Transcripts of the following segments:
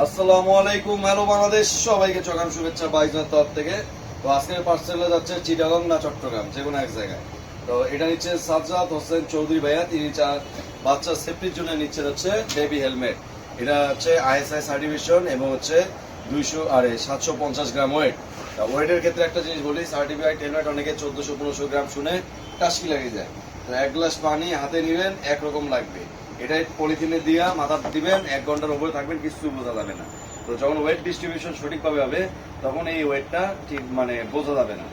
আসসালামু আলাইকুম, হ্যালো বাংলাদেশ, সবাইকে চকাম শুভেচ্ছা বাইজনের তরফ থেকে। তো আজকের পার্সেলে যাচ্ছে চিটাগং না চট্টগ্রাম, যে কোনো এক জায়গায়। তো এটা নিচ্ছে হোসেন চৌধুরী ভাইয়া, তিনি চার বাচ্চা সেফটির জন্য হচ্ছে বেবি হেলমেট এটা হচ্ছে আইএসআই সার্টিফিকেশন এবং হচ্ছে দুইশো, আরে, সাতশো পঞ্চাশ গ্রাম ওয়েট ওয়েটের ক্ষেত্রে একটা জিনিস বলি সার্টিফাইড হেলমেট অনেকে চোদ্দশো, পনেরোশো গ্রাম শুনে টাস্কি লেগে যায় তো এক গ্লাস পানি হাতে নিবেন, একরকম লাগবে। এটাই পলিথিনে দিয়া মাথা দিবেন, এক ঘণ্টার উপরে থাকবেন কিছু বোঝা যাবে না। তো যখন ওয়েট ডিস্ট্রিবিউশন সঠিকভাবে হবে, তখন এই ওয়েটটা ঠিক মানে বোঝা যাবে না।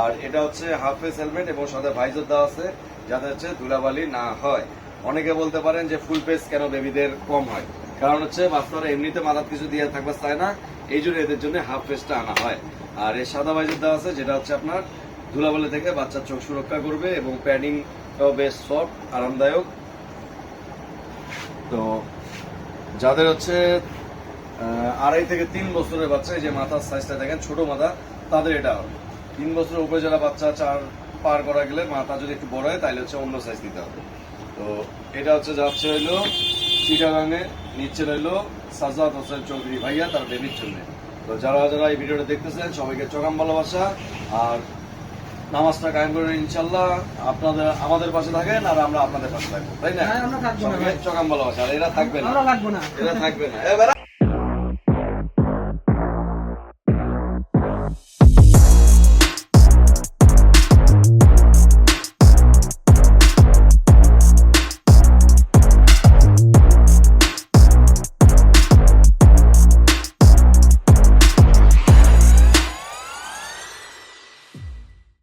আর এটা হচ্ছে হাফ ফেস হেলমেট এবং সাথে ভাইজার দেওয়া আছে, যাতে হচ্ছে ধুলাবালি না হয়। অনেকে বলতে পারেন যে ফুল ফেস কেন বেবিদের কম হয়? কারণ হচ্ছে বাচ্চারা এমনিতে মাথা কিছু দিয়ে থাকবে, চায় না। এই জন্য এদের জন্য হাফ ফেসটা আনা হয়। আর এই সাদা ভাইজার দেওয়া আছে, যেটা হচ্ছে আপনার ধুলাবালি থেকে বাচ্চার চোখ সুরক্ষা করবে এবং প্যাডিংটাও বেশ সফট আরামদায়ক। তো যাদের হচ্ছে আড়াই থেকে তিন বছরের বাচ্চা, এই যে মাথার সাইজটা দেখেন, ছোট মাথা, তাদের এটা হবে। তিন বছরের উপরে যারা বাচ্চা চার পার করা গেলে মাথা যদি একটু বড় হয় তাহলে হচ্ছে অন্য সাইজ দিতে হবে। তো এটা হচ্ছে যাচ্ছে হইল চিটাগাঙে নিচ্ছে রইল সাজাদ হোসেন চৌধুরী ভাইয়া, তার বেবির জন্য। তো যারা যারা এই ভিডিওটা দেখতেছেন, সবাইকে চকাম ভালোবাসা, আর নামাজটা কায়েম করে ইনশাল্লাহ আপনাদের আমাদের পাশে থাকেন আর আমরা আপনাদের পাশে থাকব তাই না? হ্যাঁ। চকাম ভালোবাসা আর এরা থাকবে না। এরা থাকবে না।